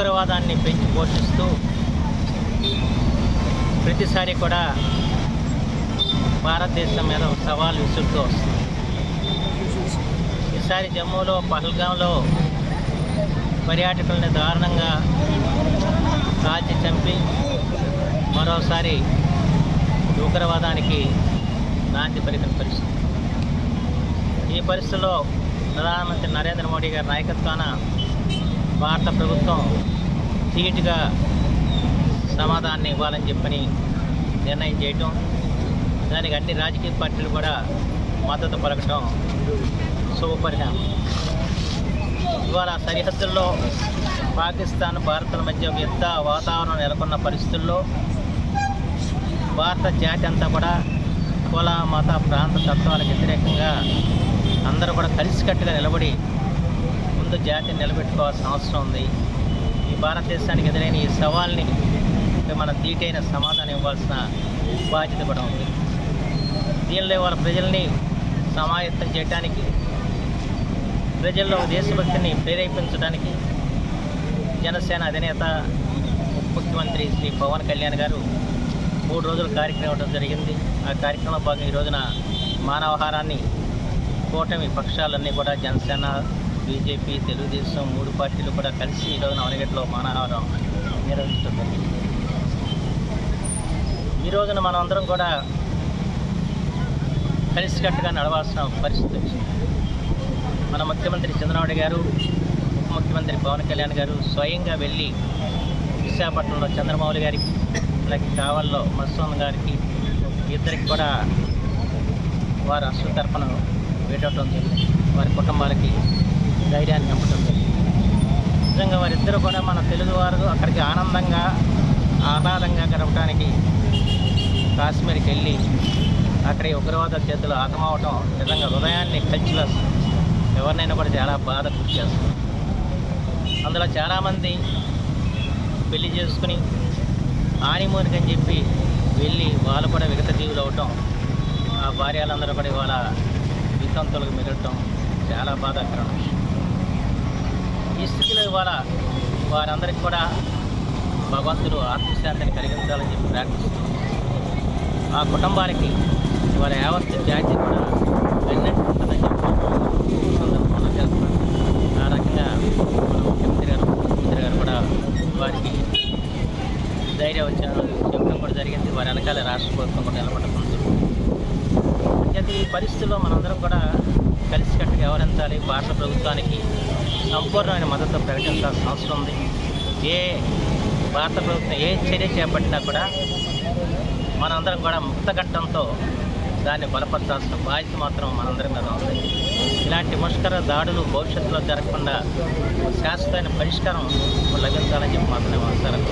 ఉగ్రవాదాన్ని పెంచి పోషిస్తూ ప్రతిసారి కూడా భారతదేశం మీద ఒక సవాల్ విసురుతూ వస్తుంది. ఈసారి జమ్మూలో పహల్గాంలో పర్యాటకుల్ని దారుణంగా కాల్చి చంపి మరోసారి ఉగ్రవాదానికి నాంది పలికిన పరిస్థితి. ఈ పరిస్థితుల్లో ప్రధానమంత్రి నరేంద్ర మోడీ గారి నాయకత్వాన భారత ప్రభుత్వం ధీటుగా సమాధానాన్ని ఇవ్వాలని చెప్పని నిర్ణయం చేయటం దానికి అన్ని రాజకీయ పార్టీలు కూడా మద్దతు పలకటం శుభపరిణామం. ఇవాళ సరిహద్దుల్లో పాకిస్తాన్ భారత్ల మధ్య ఒక యుద్ధ వాతావరణం నెలకొన్న పరిస్థితుల్లో భారత జాతి అంతా కూడా కుల మత ప్రాంత తత్వాలకు వ్యతిరేకంగా అందరూ కూడా కలిసికట్టుగా నిలబడి ముందు జాతిని నిలబెట్టుకోవాల్సిన అవసరం ఉంది. ఈ భారతదేశానికి ఎదురైన ఈ సవాల్ని మన తీటైన సమాధానం ఇవ్వాల్సిన బాధ్యత కూడా ఉంది. దీనిలో వాళ్ళ ప్రజల్ని సమాయత్తం చేయడానికి ప్రజల్లో దేశభక్తిని ప్రేరేపించడానికి జనసేన అధినేత ముఖ్యమంత్రి శ్రీ పవన్ కళ్యాణ్ గారు మూడు రోజుల కార్యక్రమం ఇవ్వడం జరిగింది. ఆ కార్యక్రమంలో భాగంగా ఈ రోజున మానవహారాన్ని కూటమి పక్షాలన్నీ కూడా జనసేన బీజేపీ తెలుగుదేశం మూడు పార్టీలు కూడా కలిసి ఈరోజు నవనగట్లో మానహారం మానవహారం నిర్వహించడం జరిగింది ఈ రోజున మనమందరం కూడా కలిసికట్టుగా నడవాల్సిన పరిస్థితి వచ్చింది. మన ముఖ్యమంత్రి చంద్రబాబు గారు ఉప ముఖ్యమంత్రి పవన్ కళ్యాణ్ గారు స్వయంగా వెళ్ళి విశాఖపట్నంలో చంద్రబాబు గారికి అలాగే కావల్లో మత్స్వామి గారికి ఇద్దరికి కూడా వారి అశ్వతర్పణ వేటవటం జరిగింది. వారి కుటుంబాలకి ధైర్యాన్ని నింపడం నిజంగా వారిద్దరూ కూడా మన తెలుగువారు అక్కడికి ఆనందంగా ఆహ్లాదంగా గడపడానికి కాశ్మీర్కి వెళ్ళి అక్కడ ఉగ్రవాద చేతులు ఆగమవటం నిజంగా హృదయాన్ని కల్చిలస్ ఎవరినైనా కూడా చాలా బాధ గురి చేస్తుంది. అందులో చాలామంది పెళ్ళి చేసుకుని ఆనిమూనికి అని చెప్పి వెళ్ళి వాళ్ళు కూడా విగత జీవులు అవటం ఆ భార్యలందరూ కూడా ఇవాళ వితంతులకు మిగలటం చాలా బాధాకరం. విషయం. ఈ స్థితిలో ఇవాళ వారందరికీ కూడా భగవంతుడు ఆత్మశాంతిని కలిగించాలని చెప్పి ప్రార్థిస్తూ ఆ కుటుంబానికి వారి యావత్ జాతి కూడా వెన్నట్టు ఉంటుందని చెప్పి సందర్భంలో చేస్తున్నారు ఆ రకంగా మన ముఖ్యమంత్రి గారు ముఖ్యమంత్రి గారు కూడా వారికి ధైర్యం వచ్చారు చెప్పడం కూడా జరిగింది. వారి వెనకాల రాష్ట్ర ప్రభుత్వం కూడా నిలబడకుండా అయితే ఈ పరిస్థితుల్లో మనందరం కూడా కలిసికట్టుగా వ్యవహరించాలి. భారత ప్రభుత్వానికి సంపూర్ణమైన మద్దతు ప్రకటించాల్సిన అవసరం ఉంది. ఏ భారత ప్రభుత్వం ఏ చర్య చేపట్టినా కూడా మనందరం కూడా ముక్తగట్టంతో దాన్ని బలపరచాల్సిన బాధ్యత మాత్రం మనందరి మీద ఉంది. ఇలాంటి ముష్కర దాడులు భవిష్యత్తులో జరగకుండా శాశ్వతమైన పరిష్కారం లభించాలని చెప్పి మాత్రమే అవసరం